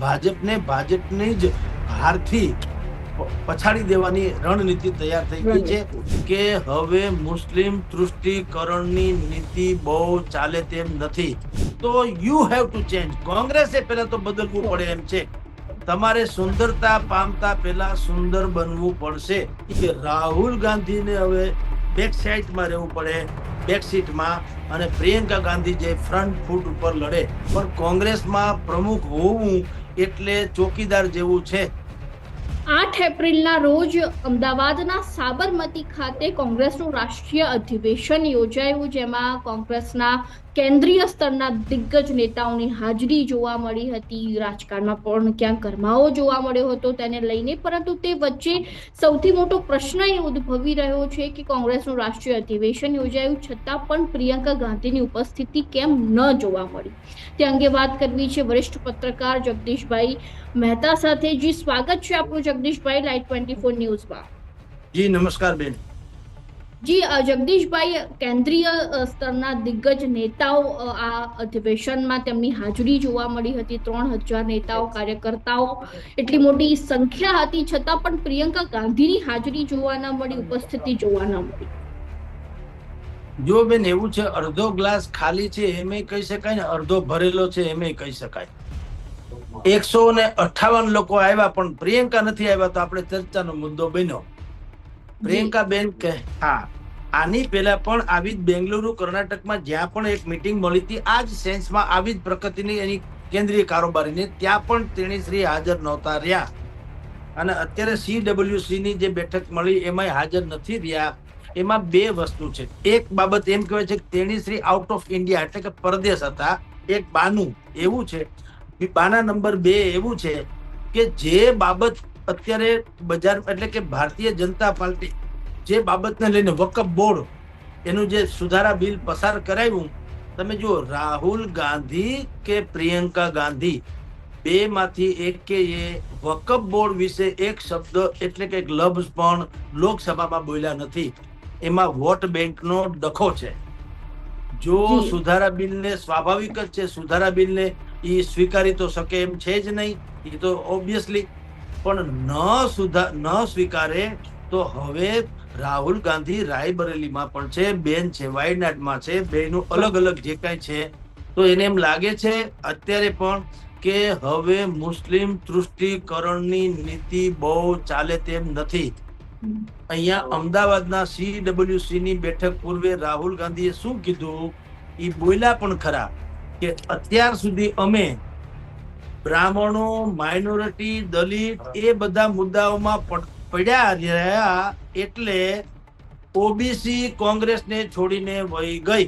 ભાજપને ભાજપની જ હારથી પછાડી દેવાની રણનીતિ તૈયાર થઈ ગઈ છે કે હવે મુસ્લિમ તૃષ્ટિકરણની નીતિ બહુ ચાલે તેમ નથી. તો યુ હેવ ટુ ચેન્જ કોંગ્રેસે પહેલા તો બદલવું પડે એમ છે. તમારે સુંદરતા પામતા પહેલા સુંદર બનવું પડશે. કે રાહુલ ગાંધીને હવે બેક સાઈડમાં રહેવું પડે બેક સીટમાં અને પ્રિયંકા ગાંધી જે ફ્રન્ટ ફૂટ ઉપર લડે. પણ કોંગ્રેસમાં પ્રમુખ હોવું એટલે ચોકીદાર જેવું છે. આઠ એપ્રિલના રોજ અમદાવાદના સાબરમતી ખાતે કોંગ્રેસનું રાષ્ટ્રીય અધિવેશન યોજાયું, જેમાં કોંગ્રેસના કેન્દ્રીય સ્તરના દિગ્ગજ નેતાઓની હાજરી જોવા મળી હતી. રાજકારણમાં પણ ક્યાંક ગરમાવો જોવા મળ્યો હતો તેને લઈને, પરંતુ તે વચ્ચે સૌથી મોટો પ્રશ્ન એ ઉદ્ભવી રહ્યો છે કે કોંગ્રેસનું રાષ્ટ્રીય અધિવેશન યોજાયું છતાં પણ પ્રિયંકા ગાંધીની ઉપસ્થિતિ કેમ ન જોવા મળી? તે અંગે વાત કરવી છે વરિષ્ઠ પત્રકાર જગદીશભાઈ મહેતા સાથે. જી, સ્વાગત છે આપણું જગદીશભાઈ લાઈટ ટ્વેન્ટી ફોર ન્યૂઝમાં. જી, નમસ્કાર બેન. જી જગદીશભાઈ કેન્દ્રીય સ્તરના દિગ્ગજ નેતાઓ આ અધિવેશનમાં તેમની હાજરી જોવા મળી હતી. ત્રણ હજાર નેતાઓ કાર્યકર્તાઓ એટલી મોટી સંખ્યા હતી. છતાં પણ પ્રિયંકા ગાંધીની હાજરી જોવા ન મળી ઉપસ્થિતિ જોવા ન મળી. જો બેન એવું છે અડધો ગ્લાસ ખાલી છે એમે કહી શકાય ને અડધો ભરેલો છે એમે કહી શકાય. એકસો ને અઠાવન લોકો આવ્યા પણ પ્રિયંકા નથી આવ્યા તો આપણે ચર્ચાનો મુદ્દો બન્યો. પ્રિયંકા બેન કે હા. આની પહેલા પણ આવી જ બેંગલુરુ કર્ણાટકમાં જ્યાં પણ એક મીટિંગ મળી હતી આ જ સેન્સમાં આવી જ પ્રકૃતિની એની કેન્દ્રીય કારોબારીને ત્યાં પણ તેણી શ્રી હાજર નહોતા રહ્યા. અને અત્યારે સીડબ્લ્યુસી ની જે બેઠક મળી એમાં હાજર નથી રહ્યા. એમાં બે વસ્તુ છે. એક બાબત એમ કહેવાય છે કે તેણી શ્રી આઉટ ઓફ ઇન્ડિયા એટલે કે પરદેશ હતા. એક બાનું એવું છે. બી- બાના નંબર બે એવું છે કે જે બાબત અત્યારે બજાર એટલે કે ભારતીય જનતા પાર્ટી જે બાબતને લઈને વકફ બોર્ડ એનું જે સુધારા બિલ પસાર કરાવ્યું તમે જુઓ રાહુલ ગાંધી કે પ્રિયંકા ગાંધી બે માંથી એક કે એ વકફ બોર્ડ વિશે એક શબ્દ એટલે કે એક પણ લોકસભામાં બોલ્યા નથી. એમાં વોટ બેંકનો ડખો છે. જો સુધારા બિલને સ્વાભાવિક જ છે સુધારા બિલને એ સ્વીકારી તો શકે એમ છે જ નહીં. એ તો ઓબ્વિયસલી પણ ન સુધા, ન સ્વીકારે, તો હવે રાહુલ ગાંધી રાયબરેલીમાં પણ છે, બેન છે, વાયનાડમાં છે બેનું અલગ અલગ જે કાંઈ છે, તો એને એમ લાગે છે અત્યારે પણ કે હવે મુસ્લિમ તૃષ્ટિકરણની નીતિ બહુ ચાલે તેમ નથી. અહીંયા અમદાવાદના સીડબ્લ્યુસી ની બેઠક પૂર્વે રાહુલ ગાંધીએ શું કીધું? એ બોલ્યા પણ ખરા કે અત્યાર સુધી અમે બ્રાહ્મણો માઇનોરિટી દલિત એ બધા મુદ્દાઓમાં પડ્યા રહ્યા એટલે ઓબીસી કોંગ્રેસને છોડીને વહી ગઈ.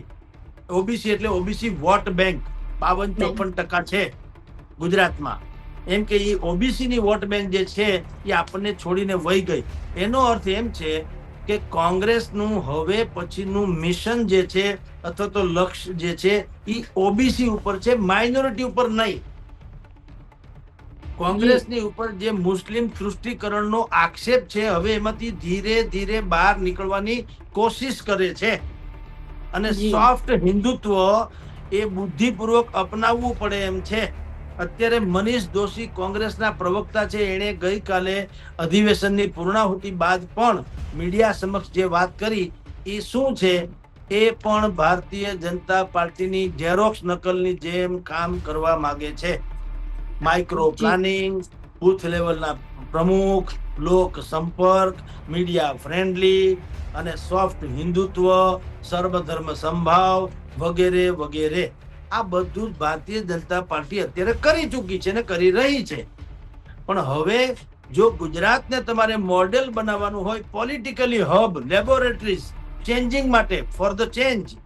ઓબીસી એટલે ઓબીસી વોટ બેંક. બાવન ચોપન ટકા છે ગુજરાતમાં. એમ કે એ ઓબીસી ની વોટ બેંક જે છે એ આપણને છોડીને વહી ગઈ. એનો અર્થ એમ છે કે કોંગ્રેસનું હવે પછીનું મિશન જે છે અથવા તો લક્ષ્ય જે છે એ ઓબીસી ઉપર છે માઇનોરિટી ઉપર નહીં. કોંગ્રેસની ઉપર જે મુસ્લિમ તૃષ્ટિકરણનો આક્ષેપ છે હવે એમાંથી ધીરે ધીરે બહાર નીકળવાની કોશિશ કરે છે. અને સોફ્ટ હિન્દુત્વ એ બુદ્ધિપૂર્વક અપનાવવું પડે એમ છે. અત્યારે મનીષ દોશી કોંગ્રેસના પ્રવક્તા છે એણે ગઈકાલે અધિવેશનની પૂર્ણાહુતિ બાદ પણ મીડિયા સમક્ષ જે વાત કરી એ શું છે? એ પણ ભારતીય જનતા પાર્ટીની ઝેરોક્સ નકલની જેમ કામ કરવા માંગે છે. માઇક્રો પ્લાનિંગ બુથ લેવલના પ્રમુખ લોક સંપર્ક મીડિયા ફ્રેન્ડલી અને સોફ્ટ હિન્દુત્વ સર્વધર્મ સંભાવ વગેરે વગેરે. આ બધું જ ભારતીય જનતા પાર્ટી અત્યારે કરી ચૂકી છે ને કરી રહી છે. પણ હવે જો ગુજરાતને તમારે મોડેલ બનાવવાનું હોય પોલિટિકલી હબ લેબોરેટરીઝ ચેન્જિંગ માટે ફોર ધ ચેન્જ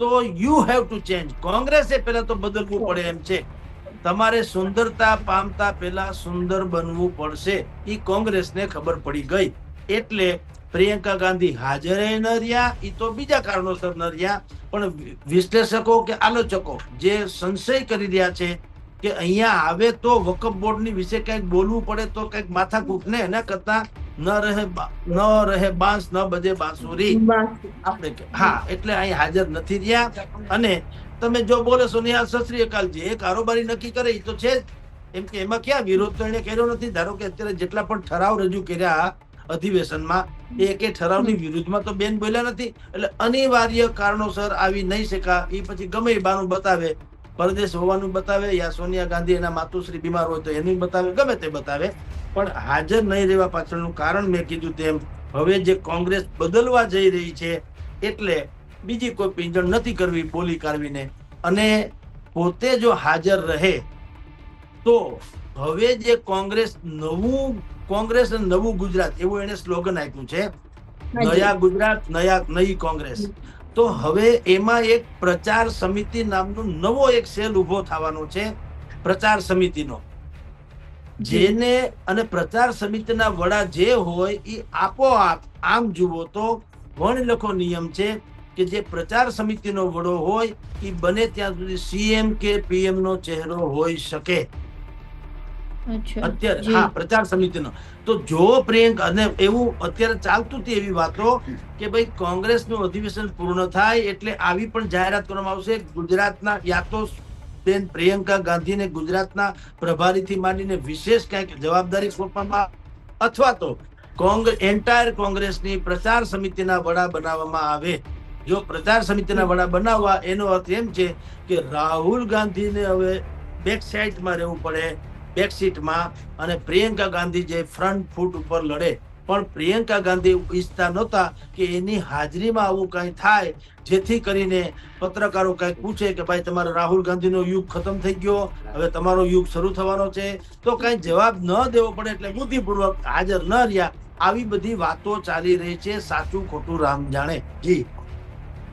તો યુ હેવ ટુ ચેન્જ કોંગ્રેસે પહેલા તો બદલવું પડે એમ છે. તમારે સુંદરતા પામતા પહેલા સુંદર બનવું પડશે. એ કોંગ્રેસને ખબર પડી ગઈ. એટલે પ્રિયંકા ગાંધી હાજર ન રહ્યા એ તો બીજા કારણોસર ન રહ્યા. પણ વિશ્લેષકો કે આલોચકો જે સંશય કરી રહ્યા છે કે અહીંયા આવે તો વકફ બોર્ડની વિશે કંઈક બોલવું પડે તો કંઈક માથાકૂટ ને એના કરતા ન રહે ન રહે બાંસ ન બજે બાંસુરી. આપણે હા એટલે અહીં હાજર નથી રહ્યા. અને તમે જો બોલો છો નિહાલ સત શ્રી અકાલ જે. કારોબારી નક્કી કરે એ તો છે જ. એમ કે એમાં ક્યાં વિરોધ તો એને કર્યો નથી? ધારો કે અત્યારે જેટલા પણ ઠરાવ રજૂ કર્યા અધિવેશનમાં એ એકે ઠરાવની વિરુદ્ધમાં તો બેન બોલ્યા નથી. એટલે અનિવાર્ય કારણોસર આવી નહીં શકા. એ પછી ગમે એ બાનું બતાવે. પરદેશ હોવાનું બતાવે યા સોનિયા ગાંધી એના માતુશ્રી બીમાર હોય તો એનું બતાવે ગમે તે બતાવે. પણ હાજર નહીં રહેવા પાછળનું કારણ મેં કીધું તેમ હવે જે કોંગ્રેસ બદલવા જઈ રહી છે એટલે બીજી કોઈ પીંજણ નથી કરવી બોલી કાઢવીને. અને પોતે જો હાજર રહે તો હવે જે કોંગ્રેસ નવું કોંગ્રેસ અને નવું ગુજરાત એવું એને સ્લોગન આપ્યું છે નયા ગુજરાત નયા નઈ કોંગ્રેસ. તો હવે એમાં એક પ્રચાર સમિતિ નામનો નવો એક સેલ ઊભો થવાનો છે પ્રચાર સમિતિનો. જેને અને પ્રચાર સમિતિના વડા જે હોય એ આપોઆપ આમ જુઓ તો વણ લખો નિયમ છે કે જે પ્રચાર સમિતિનો વડો હોય એ બને ત્યાં સુધી સીએમ કે પીએમ નો ચહેરો હોઈ શકે. અત્યારે હા પ્રચાર સમિતિનો. તો જો પ્રિયંક અને એવું અત્યારે ચાલતું હતી એવી વાતો કે ભાઈ કોંગ્રેસનું અધિવેશન પૂર્ણ થાય એટલે આવી પણ જાહેરાત કરવામાં આવશે. ગુજરાતના યા તો બેન પ્રિયંકા ગાંધીને ગુજરાતના પ્રભારીથી માંડીને વિશેષ કંઈક જવાબદારી સોંપવામાં અથવા તો કોંગ્રેસ એન્ટાયર કોંગ્રેસની પ્રચાર સમિતિના વડા બનાવવામાં આવે. જો પ્રચાર સમિતિના વડા બનાવવા એનો અર્થ એમ છે કે રાહુલ ગાંધીને હવે બેક સાઈડમાં રહેવું પડે બેક સીટમાં અને પ્રિયંકા ગાંધી જે ફ્રન્ટ ફૂટ ઉપર લડે. પણ પ્રિયંકા ગાંધી ઈચ્છતા નહોતા કે એની હાજરીમાં આવું કંઈ થાય જેથી કરીને પત્રકારો કંઈક પૂછે કે ભાઈ તમારો રાહુલ ગાંધીનો યુગ ખતમ થઈ ગયો હવે તમારો યુગ શરૂ થવાનો છે. તો કંઈ જવાબ ન દેવો પડે એટલે બુદ્ધિપૂર્વક હાજર ન રહ્યા. આવી બધી વાતો ચાલી રહી છે સાચું ખોટું રામ જાણે. જી.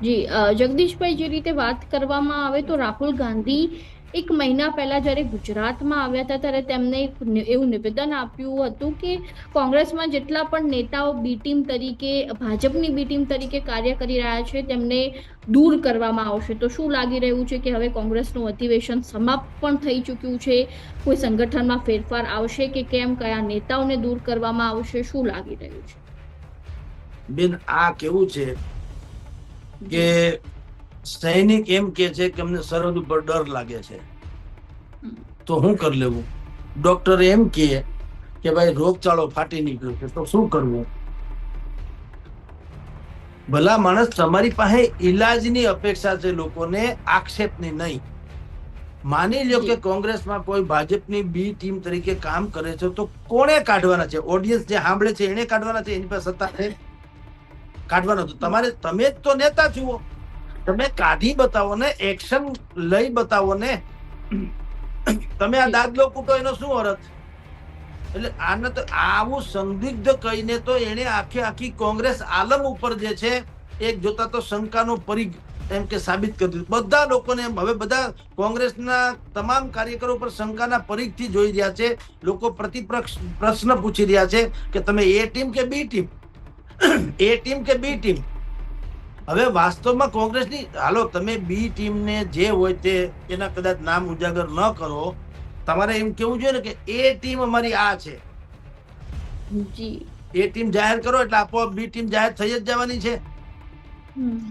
જી જગદીશભાઈ જે રીતે વાત કરવામાં આવે તો રાહુલ ગાંધી એક મહિના પહેલા જ્યારે ગુજરાતમાં આવ્યા હતા ત્યારે તેમણે એક એવું નિવેદન આપ્યું હતું કે કોંગ્રેસમાં જેટલા પણ નેતાઓ બી ટીમ તરીકે, ભાજપની બી ટીમ તરીકે કાર્ય કરી રહ્યા છે, તેમને દૂર કરવામાં આવશે. તો શું લાગી રહ્યું છે કે હવે કોંગ્રેસનું અધિવેશન સમાપ્ત પણ થઈ ચૂક્યું છે? કોઈ સંગઠનમાં ફેરફાર આવશે કે કેમ? કયા નેતાઓને દૂર કરવામાં આવશે? શું લાગી રહ્યું છે? બેન, આ કેવું છે? કે સૈનિક એમ કે છે કે અમને સરહદ ઉપર ડર લાગે છે. તો શું કરી લેવું? ડોક્ટર એમ કે કે ભાઈ રોગચાળો ફાટી નીકળ્યો છે તો શું કરવું? ભલા માણસ તમારી પાસે ઈલાજની અપેક્ષા છે લોકોને આક્ષેપની નહીં. માની લ્યો કે કોંગ્રેસમાં કોઈ ભાજપની બી ટીમ તરીકે કામ કરે છે તો કોણે કાઢવાના છે? ઓડિયન્સ જે સાંભળે છે એને કાઢવાના છે? એની પાસે સત્તા છે? કાઢવાનો હતો. તમારે, તમે જ તો નેતા જુઓ. તમે કાઢી બતાવો ને એક્શન લઈ બતાવો ને. તમે આ દાદલો કૂટો, એનો શું અર્થ? એટલે આને તો આવું સંદિગ્ધ કહીને તો એને આખે આખી કોંગ્રેસ આલમ ઉપર જે છે, એક જોતા તો શંકાનો પરિઘ એમ કે સાબિત કરી દીધું. બધા લોકોને હવે બધા કોંગ્રેસના તમામ કાર્યકરો પર શંકાના પરિઘથી જોઈ રહ્યા છે. લોકો પ્રતિપક્ષ પ્રશ્ન પૂછી રહ્યા છે કે તમે એ ટીમ કે બી ટીમ? એ ટીમ કે બી ટીમ હવે વાસ્તવમાં કોંગ્રેસની હાલો તમે બી ટીમને જે હોય તે એના કદાચ નામ ઉજાગર ન કરો. તમારે એમ કેવું જોઈએ ને કે એ ટીમ અમારી આ છે. એ ટીમ જાહેર કરો એટલે આપોઆપ બી ટીમ જાહેર થઈ જ જવાની છે.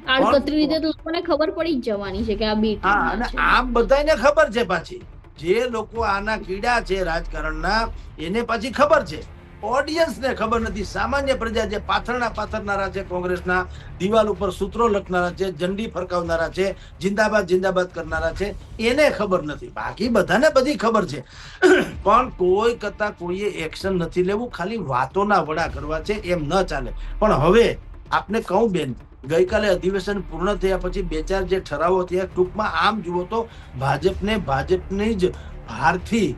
આડકતરી રીતે તો લોકોને ખબર પડી જ જવાની છે કે આ બી હા અને આમ બધાને ખબર છે પાછી. જે લોકો આના કીડા છે રાજકારણના એને પાછી ખબર છે. ઓડિયન્સને ખબર નથી. સામાન્ય પ્રજા જે પાથરણા પાથરનારા છે કોંગ્રેસના, દિવાલ ઉપર સૂત્રો લખનારા છે, ઝંડી ફરકાવનારા છે, જિંદાબાદ જિંદાબાદ કરનારા છે, એને ખબર નથી. બાકી બધાને બધી ખબર છે. પણ કોઈ કરતા કોઈએ એક્શન નથી લેવું. ખાલી વાતોના વડા કરવા છે, એમ ન ચાલે. પણ હવે આપને કહું બેન, ગઈકાલે અધિવેશન પૂર્ણ થયા પછી બે ચાર જે ઠરાવો થયા, ટૂંકમાં આમ જુઓ તો ભાજપને, ભાજપની જ ભારથી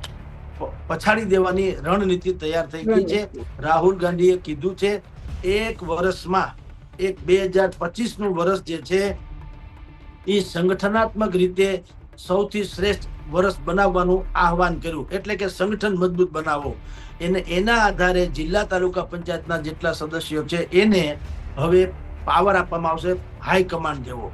પછાડી દેવાની રણનીતિ તૈયાર થઈ ગઈ છે. રાહુલ ગાંધીએ કીધું છે એક વર્ષમાં એક બે હજાર પચીસનું વર્ષ જે છે એ સંગઠનાત્મક રીતે સૌથી શ્રેષ્ઠ વર્ષ બનાવવાનું આહવાન કર્યું. એટલે કે સંગઠન મજબૂત બનાવો. એને એના આધારે જિલ્લા તાલુકા પંચાયતના જેટલા સદસ્યો છે એને હવે પાવર આપવામાં આવશે હાઈકમાન્ડ જેવો.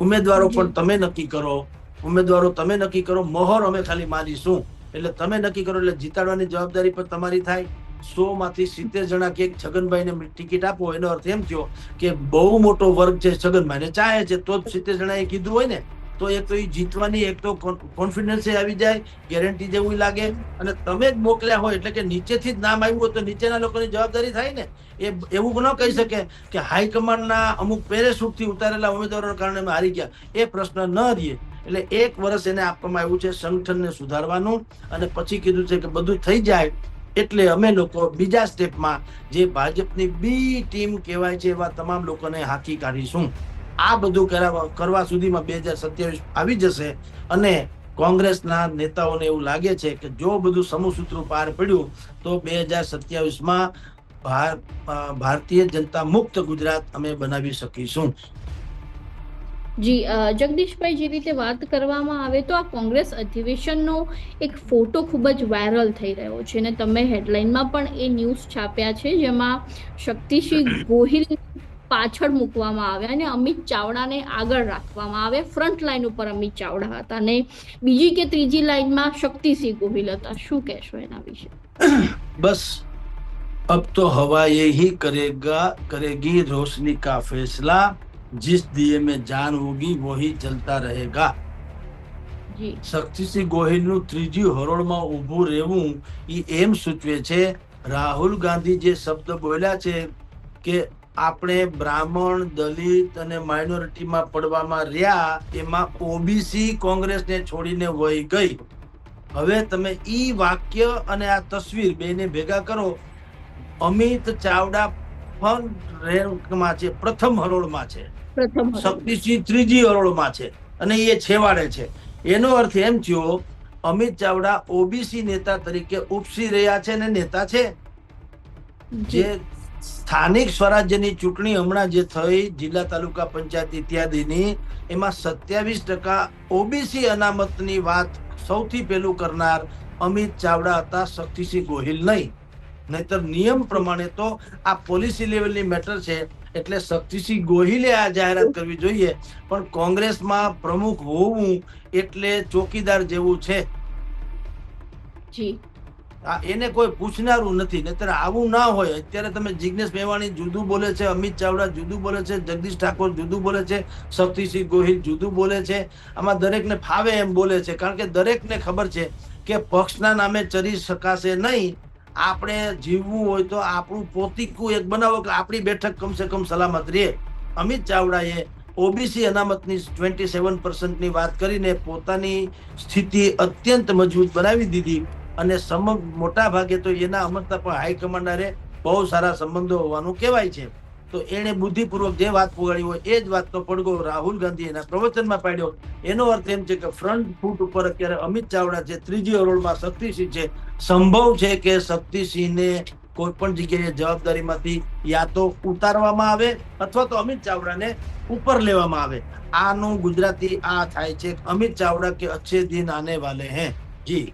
ઉમેદવારો પણ તમે નક્કી કરો. ઉમેદવારો તમે નક્કી કરો. મોહર અમે ખાલી મારીશું. એટલે તમે નક્કી કરો, એટલે જીતાડવાની જવાબદારી પણ તમારી થાય. સો માંથી સિત્તેર જણા કે છગનભાઈને ટિકિટ આપો, એનો અર્થ એમ થયો કે બહુ મોટો વર્ગ છે છગનભાઈને. ચાહે છે તો જ સિત્તેર જણાએ કીધું હોય ને, તો એક તો એ જીતવાની એક તો કોન્ફિડન્સ આવી જાય ગેરંટી જેવું લાગે. અને તમે જ મોકલ્યા હોય, એટલે કે નીચેથી જ નામ આવ્યું હોય, તો નીચેના લોકોની જવાબદારી થાય ને. એ એવું ન કહી શકે કે હાઈકમાન્ડના અમુક પેરેશૂટથી ઉતારેલા ઉમેદવારોના કારણે અમે હારી ગયા. એ પ્રશ્ન ન રહે એટલે એક વર્ષ એને આપવામાં આવ્યું છે સંગઠનને સુધારવાનું અને પછી કીધું છે કે બધું થઈ જાય એટલે અમે લોકો બીજા સ્ટેપમાં જે ભાજપની બી ટીમ કહેવાય છે એવા તમામ લોકોને હાકી કાઢીશું. આ બધું કરવા કરવા સુધીમાં બે હજાર સત્યાવીસ આવી જશે અને કોંગ્રેસના નેતાઓને એવું લાગે છે કે જો બધું સમૂહસૂત્રો પાર પડ્યું તો બે હજાર સત્યાવીસમાં ભારતીય જનતા મુક્ત ગુજરાત અમે બનાવી શકીશું. જી જગદીશભાઈ, જે રીતે વાત કરવામાં આવે તો આ કોંગ્રેસ અધિવેશનનો એક ફોટો ખૂબ જ વાયરલ થઈ રહ્યો છે અને તમે હેડલાઇનમાં પણ એ ન્યૂઝ છાપ્યા છે, જેમાં શક્તિસિંહ ગોહિલ પાછળ મૂકવામાં આવ્યા અને અમિત ચાવડાને આગળ રાખવામાં આવ્યા. ફ્રન્ટ લાઇન ઉપર અમિત ચાવડા હતા અને બીજી કે ત્રીજી લાઇનમાં શક્તિસિંહ ગોહિલ હતા. શું કહેશો એના વિશે? બસ, અબ તો હવા યહી કરેગા, કરેગી રોશની કા ફેસલા. जिस दिए में जान होगी वही जलता रहेगा જી શક્તિસિંહ ગોહિલનું ત્રીજી હરોળમાં ઊભું રહેવું એ એમ સૂચવે છે રાહુલ ગાંધી જે શબ્દ બોલ્યા છે કે આપણે બ્રાહ્મણ દલિત અને માઇનોરિટીમાં પડવામાં રહ્યા એમાં ઓબીસી કોંગ્રેસને છોડીને વહી ગઈ હવે તમે ઈ વાક્ય અને આ તસવીર બેને ભેગા કરો અમિત ચાવડા ફર્સ્ટ રેન્કમાં છે પ્રથમ હરોળમાં છે પ્રથમ હરોળ. શક્તિસિંહ ત્રીજી હરોળમાં છે અને એ છેવાડે છે. એનો અર્થ એમ થયો અમિત ચાવડા ઓબીસી નેતા તરીકે ઉપસી રહ્યા છે ને નેતા છે. જે સ્થાનિક સ્વરાજ્યની ચૂંટણી હમણાં જે થઈ જિલ્લા તાલુકા પંચાયત ઇત્યાદિની એમાં સત્યાવીસ ટકા ઓબીસી અનામતની વાત સૌથી પહેલું કરનાર અમિત ચાવડા હતા શક્તિસિંહ ગોહિલ નહીં. નહીતર નિયમ પ્રમાણે તો આ પોલિસી લેવલની મેટર છે. એટલે શક્તિસિંહ ગોહિલે આ જાહેરાત કરવી જોઈએ. પણ કોંગ્રેસમાં પ્રમુખ હોવું એટલે ચોકીદાર જેવું છે. જી. એને કોઈ પૂછનારું નથી. નહીતર આવું ના હોય અત્યારે તમે જિજ્ઞેશ મેવાણી જુદું બોલે છે અમિત ચાવડા જુદું બોલે છે જગદીશ ઠાકોર જુદું બોલે છે શક્તિસિંહ ગોહિલ જુદું બોલે છે. આમાં દરેકને ફાવે એમ બોલે છે. કારણ કે દરેકને ખબર છે કે પક્ષના નામે ચરી શકાશે નહીં. આપણે જીવવું હોય તો આપણું પોતીકું એક બનાવો કે આપણી બેઠક કમસે કમ સલામત રહે. અમિત ચાવડાએ ઓબીસી અનામતની ટ્વેન્ટી સેવન પર્સન્ટની વાત કરીને પોતાની સ્થિતિ અત્યંત મજબૂત બનાવી દીધી અને સમગ્ર મોટા ભાગે તો એના અમરતા પણ હાઈકમાન્ડરે બહુ સારા સંબંધો હોવાનું કહેવાય છે. તો એણે બુદ્ધિપૂર્વક જે વાત પોગાડી હોય એ જ વાતનો પડગો રાહુલ ગાંધી એના પ્રવચનમાં પાડ્યો. એનો અર્થ એમ છે કે ફ્રન્ટ ફૂટ ઉપર અત્યારે અમિત ચાવડા છે ત્રીજી હરોળમાં શક્તિસિંહ છે, સંભવ છે કે શક્તિસિંહને કોઈ પણ જગ્યાએ જવાબદારીમાંથી યા તો ઉતારવામાં આવે અથવા તો અમિત ચાવડાને ઉપર લેવામાં આવે. આનું ગુજરાતી આ થાય છે અમિત ચાવડા કે અચ્છે દિન આને વાલે હે? જી.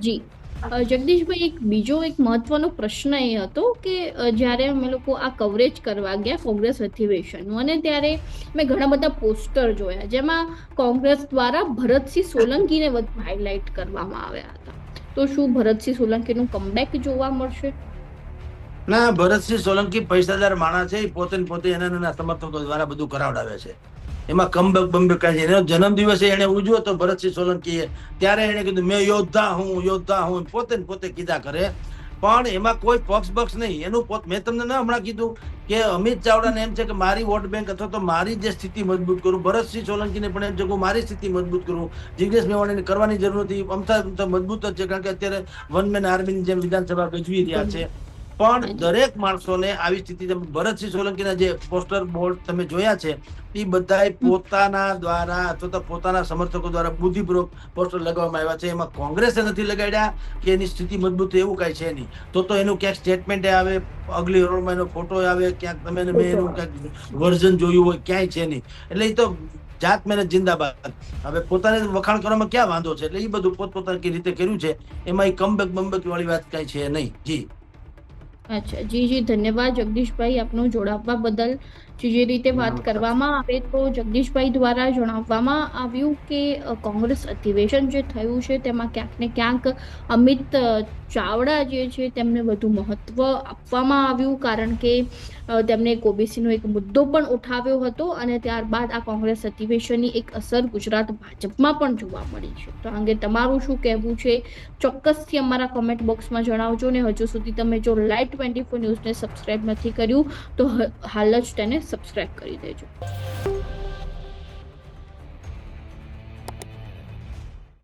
જી. જગદીશભાઈ, એક બીજો એક મહત્વનો પ્રશ્ન એ હતો કે જ્યારે અમે લોકો આ કવરેજ કરવા ગયા કોંગ્રેસ અધિવેશનનું અને ત્યારે મેં ઘણા બધા પોસ્ટર જોયા, જેમાં કોંગ્રેસ દ્વારા ભરતસિંહ સોલંકીને વધુ હાઇલાઇટ કરવામાં આવ્યા હતા. તો શું ભરતસિંહ સોલંકીનું કમબેક જોવા મળશે? ના, ભરતસિંહ સોલંકી પૈસાદાર માણસ છે પોતે પોતે એના સમર્થકો દ્વારા બધું કરાવડાવે છે. એમાં કમબેક બમબેક કાંઈ છે. એનો જન્મદિવસે એને ઉજવ્યો તો ભરતસિંહ સોલંકીએ ત્યારે એને કીધું, મેં યોદ્ધા હું યોદ્ધા હું. પોતે ને પોતે કીધા કરે. પણ એમાં કોઈ પક્ષ બક્ષ નહીં. એનું પોત, મેં તમને ના હમણાં કીધું કે અમિત ચાવડાને એમ છે કે મારી વોટ બેંક અથવા તો મારી જે સ્થિતિ મજબૂત કરું, ભરતસિંહ સોલંકીને પણ એમ છે કે મારી સ્થિતિ મજબૂત કરું. જિગ્નેશ મેવાણીને કરવાની જરૂર નથી. અમથા મજબૂત જ છે કારણ કે અત્યારે વન મેન આર્મીની જેમ વિધાનસભા ગજવી રહ્યા છે. પણ દરેક માણસોને આવી સ્થિતિ ભરતસિંહ સોલંકીના જે પોસ્ટર બોર્ડ તમે જોયા છે એ બધા પોતાના દ્વારા અથવા તો પોતાના સમર્થકો દ્વારા બુદ્ધિપૂર્વક પોસ્ટર લગાવવામાં આવ્યા છે. એમાં કોંગ્રેસે નથી લગાડ્યા કે એની સ્થિતિ મજબૂત એવું કાંઈ છે નહીં. તો તો એનું ક્યાંક સ્ટેટમેન્ટ આવે અગલી હરોળમાં એનો ફોટો આવે ક્યાંક તમે મેં એનું ક્યાંક વર્ઝન જોયું હોય ક્યાંય છે નહીં. એટલે એ તો જાત મહેનત જિંદાબાદ. હવે પોતાને વખાણ કરવામાં ક્યાં વાંધો છે? એટલે એ બધું પોતપોતાની રીતે કર્યું છે. એમાં એ કમબેક બમબેક વાળી વાત કાંઈ છે નહીં. જી. અચ્છા જી જી ધન્યવાદ જગદીશભાઈ આપનું જોડાવવા બદલ. જે રીતે વાત કરવામાં આવે તો જગદીશભાઈ દ્વારા જણાવવામાં આવ્યું કે કોંગ્રેસ અધિવેશન જે થયું છે તેમાં ક્યાંક ને ક્યાંક અમિત ચાવડા જે છે તેમને વધુ મહત્વ આપવામાં આવ્યું કારણ કે તેમણે તેમણે ઓબીસીનો એક મુદ્દો પણ ઉઠાવ્યો હતો અને ત્યારબાદ આ કોંગ્રેસ અધિવેશનની એક અસર ગુજરાત ભાજપમાં પણ જોવા મળી છે. તો આ અંગે તમારું શું કહેવું છે? ચોક્કસથી અમારા કમેન્ટ બોક્સમાં જણાવજો ને હજુ સુધી તમે જો લાઈવ ટ્વેન્ટી ફોર ન્યૂઝને સબસ્ક્રાઈબ નથી કર્યું તો હાલ જ તેને સબસ્ક્રાઈબ કરી દેજો.